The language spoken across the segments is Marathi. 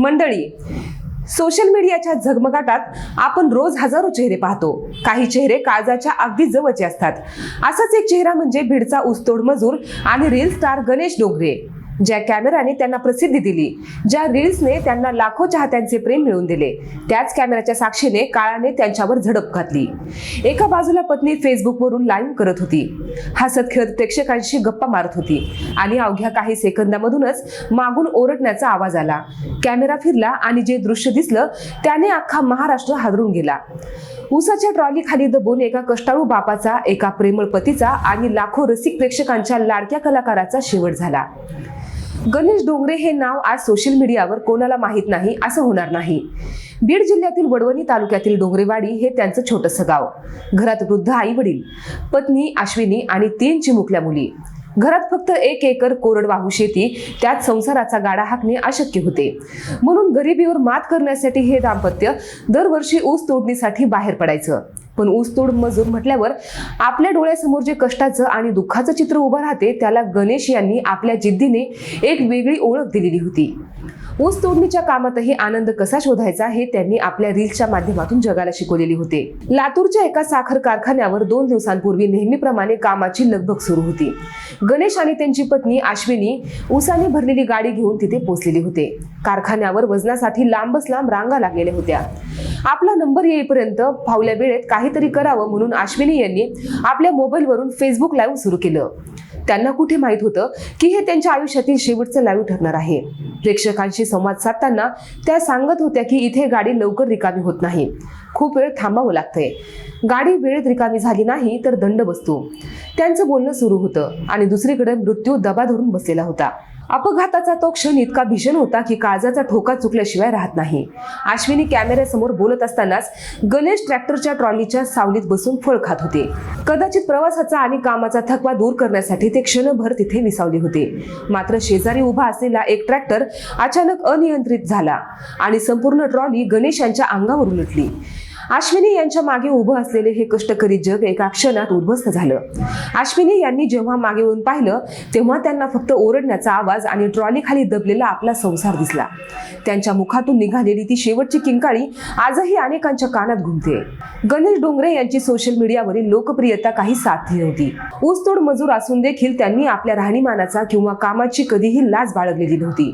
मंडळी सोशल मीडियाच्या झगमगाटात आपण रोज हजारो चेहरे पाहतो. काही चेहरे काळजाच्या अगदी जवळचे असतात. असाच एक चेहरा म्हणजे भिडचा ऊसतोड मजूर आणि रील स्टार गणेश डोंगरे. ज्या कॅमेराने त्यांना प्रसिद्धी दिली ज्या रील्सने त्यांना लाखो चाहत्यांचे प्रेम मिळवून दिले त्याच कॅमेराच्या साक्षीने काळाने त्यांच्यावर झडप घातली. एका बाजूला पत्नी फेसबुकवरून लाईव्ह करत होती. हसत खेळत प्रेक्षकांशी गप्पा मारत होती आणि अवघ्या काही सेकंदामधूनच मागून ओरडण्याचा आवाज आला. कॅमेरा फिरला आणि जे दृश्य दिसलं त्याने अख्खा महाराष्ट्र हादरून गेला. उसाच्या ट्रॉली खाली दबून एका कष्टाळू बापाचा एका प्रेमळ पतीचा आणि लाखो रसिक प्रेक्षकांच्या लाडक्या कलाकाराचा शेवट झाला. गणेश डोंगरे हे नाव आज सोशल मीडियावर कोणाला माहीत नाही असं होणार नाही. बीड जिल्ह्यातील वडवणी तालुक्यातील डोंगरेवाडी हे त्यांचं छोटंसं गाव. घरात वृद्ध आई वडील पत्नी अश्विनी आणि तीन चिमुकल्या मुली. घरात फक्त एक एकर कोरडवाहू शेती त्यात संसाराचा गाडा हाकणे अशक्य होते. म्हणून गरिबीवर मात करण्यासाठी हे दाम्पत्य दरवर्षी ऊस तोडणीसाठी बाहेर पडायचं. पण ऊसतोड मजूर म्हटल्यावर आपल्या डोळ्यासमोर जे कष्टाचं आणि दुःखाचं चित्र उभं राहते त्याला गणेश यांनी आपल्या जिद्दीने एक वेगळी ओळख दिलेली होती. ऊस तोडणीच्या कामातही आनंद कसा शोधायचा हे त्यांनी आपल्या रील्सच्या माध्यमातून जगाला शिकवलेले होते. लातूरच्या एका साखर कारखान्यावर दोन दिवसांपूर्वी नेहमीप्रमाणे कामाची लगबग सुरू होती. गणेश आणि त्यांची पत्नी अश्विनी ऊसाने भरलेली गाडी घेऊन तिथे पोहोचलेली होते. कारखान्यावर वजनासाठी लांबच लांब रांगा लागलेल्या होत्या. आपला नंबर येईपर्यंत फावल्या वेळेत काहीतरी करावं म्हणून अश्विनी यांनी आपल्या मोबाईलवरून फेसबुक लाईव्ह सुरू केलं. त्यांना कुठे माहीत होतं की हे त्यांच्या आयुष्यातील शेवटचं लाईव्ह ठरणार आहे? प्रेक्षकांशी संवाद साधताना त्या सांगत होत्या की इथे गाडी लवकर रिकामी होत नाही. खूप वेळ थांबावं लागतंय. गाडी वेळेत रिकामी झाली नाही तर दंड बसतो. त्यांचं बोलणं सुरू होतं आणि दुसरीकडे मृत्यू दबा धरून बसलेला होता. अपघाताचा तो क्षण इतका भीषण होता की काळजाचा ठोका चुकल्याशिवाय राहत नाही. अश्विनी कॅमेऱ्यासमोर बोलत असतानाच गणेश ट्रॅक्टरच्या ट्रॉलीच्या सावलीत बसून फळ खात होते. कदाचित प्रवासाचा आणि कामाचा थकवा दूर करण्यासाठी ते क्षणभर तिथे विसावले होते. मात्र शेजारी उभा असलेला एक ट्रॅक्टर अचानक अनियंत्रित झाला आणि संपूर्ण ट्रॉली गणेश यांच्या अंगावर उलटली. अश्विनी यांच्या मागे उभं असलेले हे कष्टकरी जग एका क्षणात उद्ध्वस्त झालं. अश्विनी यांनी जेव्हा मागे येऊन पाहिलं तेव्हा त्यांना फक्त ओरडण्याचा आवाज आणि ट्रॉली खाली दबलेला आपला संसार दिसला. त्यांच्या मुखातून निघालेली ती शेवटची किंकाळी आजही अनेकांच्या कानात घुमते. गणेश डोंगरे यांची सोशल मीडियावरील लोकप्रियता काही साध्य नव्हती. ऊसतोड मजूर असून देखील त्यांनी आपल्या राहणीमानाचा किंवा कामाची कधीही लाज बाळगलेली नव्हती.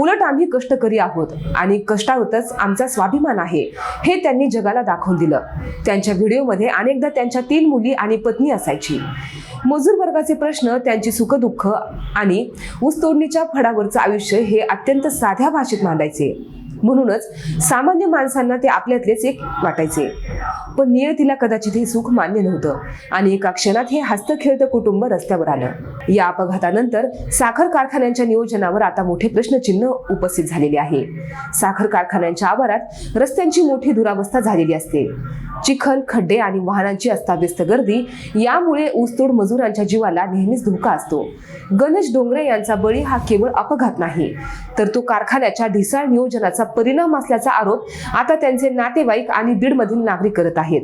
उलट आम्ही कष्टकरी आहोत आणि कष्टावरच आमचा स्वाभिमान आहे हे त्यांनी जगाला दाखवून दिलं. त्यांच्या व्हिडिओमध्ये अनेकदा त्यांच्या तीन मुली आणि पत्नी असायची. मजूर वर्गाचे प्रश्न त्यांची सुखदुःख आणि ऊसतोडणीच्या फडावरचं आयुष्य हे अत्यंत साध्या भाषेत मांडायचे. म्हणूनच सामान्य माणसांना ते आपल्यातलेच एक वाटायचे. पण नियतीला कदाचित हे सुख मान्य नव्हतं. आणि एका क्षणात हे हस्त खेळतं कुटुंब रस्त्यावर आलं. या अपघातानंतर साखर कारखान्यांच्या नियोजनावर आता मोठे प्रश्नचिन्ह उपस्थित झालेले आहे. साखर कारखान्यांच्या आवारात रस्त्यांची मोठी दुरावस्था झालेली असते. चिखल खड्डे आणि वाहनांची अस्ताव्यस्त गर्दी यामुळे ऊसतोड मजुरांच्या जीवाला नेहमीच धोका असतो. गणेश डोंगरे यांचा बळी हा केवळ अपघात नाही तर तो कारखान्याच्या ढिसाळ नियोजनाचा परिणाम असल्याचा आरोप आता त्यांचे नातेवाईक आणि बीडमधील नागरिक करत आहेत.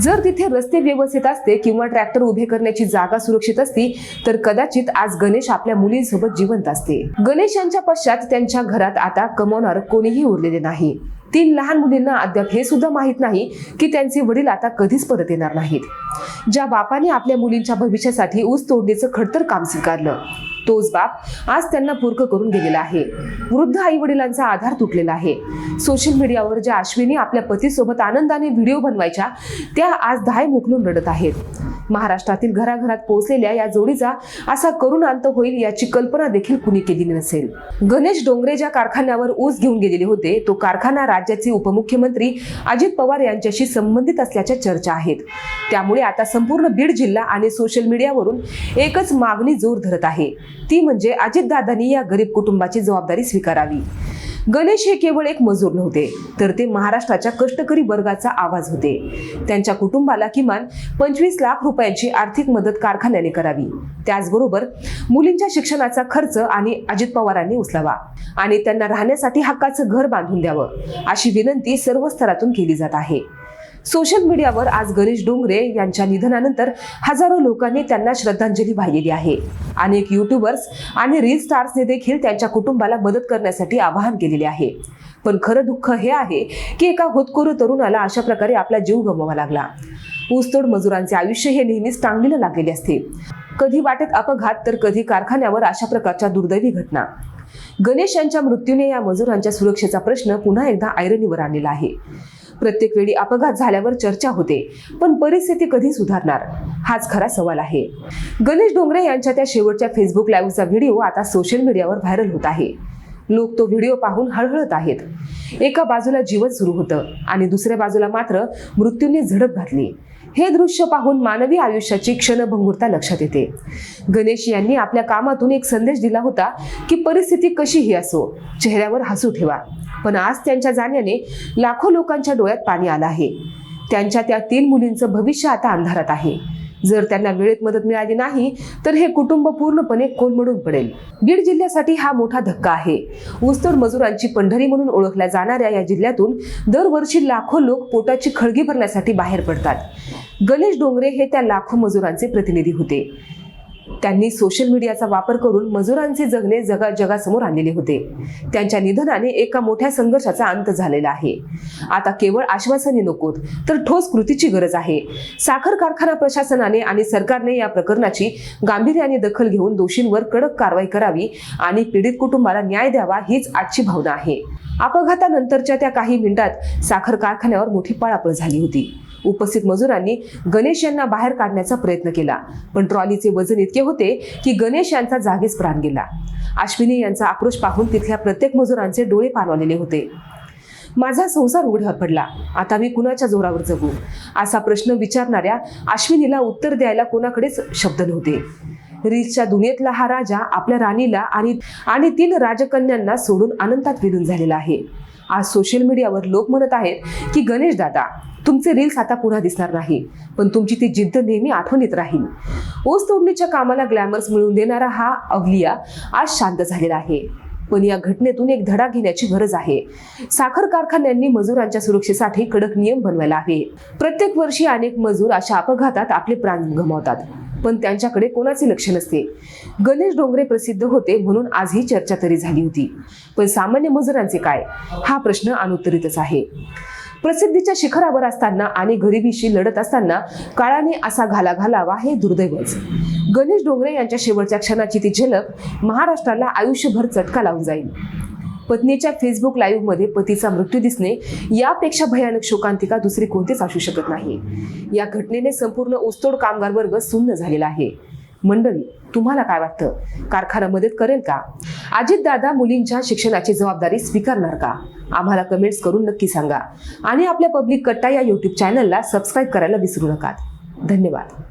जर तिथे रस्ते व्यवस्थित असते किंवा ट्रॅक्टर उभे करण्याची जागा सुरक्षित असती तर कदाचित आज गणेश आपल्या मुलींसोबत जिवंत असते. गणेश यांच्या पश्चात त्यांच्या घरात आता कमवणार कोणीही उरलेले नाही. तीन लहान मुलींना अद्याप हे सुद्धा माहीत नाही की त्यांचे वडील आता कधीच परत येणार नाहीत. ज्या बापाने आपल्या मुलींच्या भविष्यासाठी ऊस तोडणीचं खडतर काम स्वीकारलं तोच बाप आज त्यांना पूर्क करून गेलेला आहे. वृद्ध आई वडिलांचा आधार तुटलेला आहे. सोशल मीडियावर ज्या अश्विनी आपल्या पतीसोबत आनंदाने व्हिडिओ बनवायच्या त्या आज धाय मोकलून रडत आहेत. महाराष्ट्रातील घराघरात पोहोचलेल्या या जोडीचा असा करुण अंत होईल याची कल्पना देखील कुणी केली नसेल. गणेश डोंगरे ज्या कारखान्यावर ऊस घेऊन गेलेले होते तो कारखाना राज्याचे उपमुख्यमंत्री अजित पवार यांच्याशी संबंधित असल्याच्या चर्चा आहेत. त्यामुळे आता संपूर्ण बीड जिल्हा आणि सोशल मीडियावरून एकच मागणी जोर धरत आहे. ती म्हणजे अजितदादांनी या गरीब कुटुंबाची जबाबदारी स्वीकारावी. गणेश हे केवळ एक मजूर नव्हते तर ते महाराष्ट्राच्या कष्टकरी वर्गाचा आवाज होते. त्यांच्या कुटुंबाला किमान पंचवीस लाख रुपयांची आर्थिक मदत कारखान्याने करावी. त्याचबरोबर मुलींच्या शिक्षणाचा खर्च आणि अजित पवारांनी उचलावा आणि त्यांना राहण्यासाठी हक्काचं घर बांधून द्यावं अशी विनंती सर्व स्तरातून केली जात आहे. सोशल मीडियावर आज गणेश डोंगरे यांच्या निधनानंतर हजारो लोकांनी त्यांना श्रद्धांजली वाहिलेली आहे. अनेक युट्यूबर्स आणि रील स्टार्सने देखील त्यांच्या कुटुंबाला मदत करण्यासाठी आवाहन केलेले आहे. पण खरं दुःख हे आहे की एका होतकरू तरुणाला अशा प्रकारे आपला जीव गमवावा लागला. ऊसतोड मजुरांचे आयुष्य हे नेहमीच टांगलेलं लागलेले असते. कधी वाटेत अपघात तर कधी कारखान्यावर अशा प्रकारच्या दुर्दैवी घटना. गणेश यांच्या मृत्यूने या मजुरांच्या सुरक्षेचा प्रश्न पुन्हा एकदा ऐरणीवर आणलेला आहे. प्रत्येक वेळी अपघात झाल्यावर चर्चा होते पण परिस्थिती कधी सुधारणार? हाच खरा सवाल आहे. गणेश डोंगरे यांच्या त्या शेवटच्या फेसबुक लाईव्हचा व्हिडिओ आता सोशल मीडियावर व्हायरल होत आहे. लोक तो व्हिडिओ पाहून हळहळत आहेत. एका बाजूला जीवन सुरू होतं आणि दुसऱ्या बाजूला मात्र मृत्यूने झडप घातली. हे दृश्य पाहून मानवी आयुष्याची क्षणभंगुरता लक्षात येते. गणेश यांनी आपल्या कामातून एक संदेश दिला होता की परिस्थिती कशीही असो चेहऱ्यावर हसू ठेवा. पण आज त्यांच्या जाण्याने लाखो लोकांच्या डोळ्यात पाणी आलं आहे. त्यांच्या त्या तीन मुलींचं भविष्य आता अंधारात आहे. जर त्यांना वेळेत मदत मिळाली नाही तर हे कुटुंब पूर्णपणे कोलमडून पडेल. बीड जिल्ह्यासाठी हा मोठा धक्का आहे. ऊसतोड मजुरांची पंढरी म्हणून ओळखल्या जाणाऱ्या या जिल्ह्यातून दरवर्षी लाखो लोक पोटाची खळगी भरण्यासाठी बाहेर पडतात. गणेश डोंगरे हे त्या लाखो मजुरांचे प्रतिनिधी होते. त्यांनी सोशल मीडियाचा वापर करून मजुरांचे जगणे जगा जगासमोर आणलेले होते. त्यांच्या निधनाने एका मोठ्या संघर्षाचा अंत झालेला आहे. आता केवळ आश्वासने नकोत तर ठोस कृतीची गरज आहे. साखर कारखाना प्रशासनाने आणि सरकारने या प्रकरणाची गांभीर्याने दखल घेऊन दोषींवर कडक कारवाई करावी आणि पीडित कुटुंबाला न्याय द्यावा हीच आजची भावना आहे. अपघातानंतरच्या त्या काही मिनिटात साखर कारखान्यावर मोठी पळापळ झाली होती. उपस्थित मजुरांनी गणेश यांना बाहेर काढण्याचा प्रयत्न केला. पण ट्रॉलीचे वजन इतके होते की गणेश यांचा जागीच प्राण गेला. अश्विनी यांचा आक्रोश पाहून तिथल्या प्रत्येक मजुरांचे डोळे पालवलेले होते. माझा संसार उघड्यावर पडला. आता मी कुणाच्या जोरावर जगू? असा प्रश्न विचारणाऱ्या अश्विनीला उत्तर द्यायला कोणाकडेच शब्द नव्हते. रील्सच्या दुनियेतला हा राजा आपल्या राणीला आणि आणि तीन राजकन्यांना सोडून अनंतात विलीन झालेला आहे. आज सोशल मीडियावर लोक म्हणत आहेत की गणेश दादा तुमचे रील्स आता पुन्हा दिसणार नाही पण तुमची ती जिद्द नेहमी आठवणीत राहील. ऊस तोडणीच्या कामाला ग्लॅमर्स मिळवून देणारा हा अवलिया आज शांत झालेला आहे. पण या घटनेतून एक धडा घेण्याची गरज आहे. साखर कारखान्यांनी मजुरांच्या सुरक्षेसाठी कडक नियम बनवायला हवे. प्रत्येक वर्षी अनेक मजूर अशा अपघातात आपले प्राण गमावतात पण त्यांच्याकडे कोणाचे लक्ष नसते. गणेश डोंगरे प्रसिद्ध होते म्हणून आज ही चर्चा तरी झाली होती. पण सामान्य मजुरांचे काय? हा प्रश्न अनुत्तरितच आहे. प्रसिद्धीच्या शिखरावर असताना आणि गरिबीशी लढत असताना काळाने असा घाला घालावा हे दुर्दैवच. गणेश डोंगरे यांच्या शेवटच्या क्षणाची ती झलक महाराष्ट्राला आयुष्यभर चटका लावून जाईल. पत्नीच्या फेसबुक लाईव्हमध्ये पतीचा मृत्यू दिसणे यापेक्षा भयानक शोकांतिका दुसरी कोणतीच असू शकत नाही. या घटनेने संपूर्ण ऊसतोड कामगार वर्ग सुन्न झालेला आहे. मंडळी तुम्हाला काय वाटतं? कारखाना मदत करेल का? अजितदादा मुलींच्या शिक्षणाची जबाबदारी स्वीकारणार का? आम्हाला कमेंट्स करून नक्की सांगा. आणि आपल्या पब्लिक कट्टा या यूट्यूब चॅनलला सबस्क्राईब करायला विसरू नका. धन्यवाद.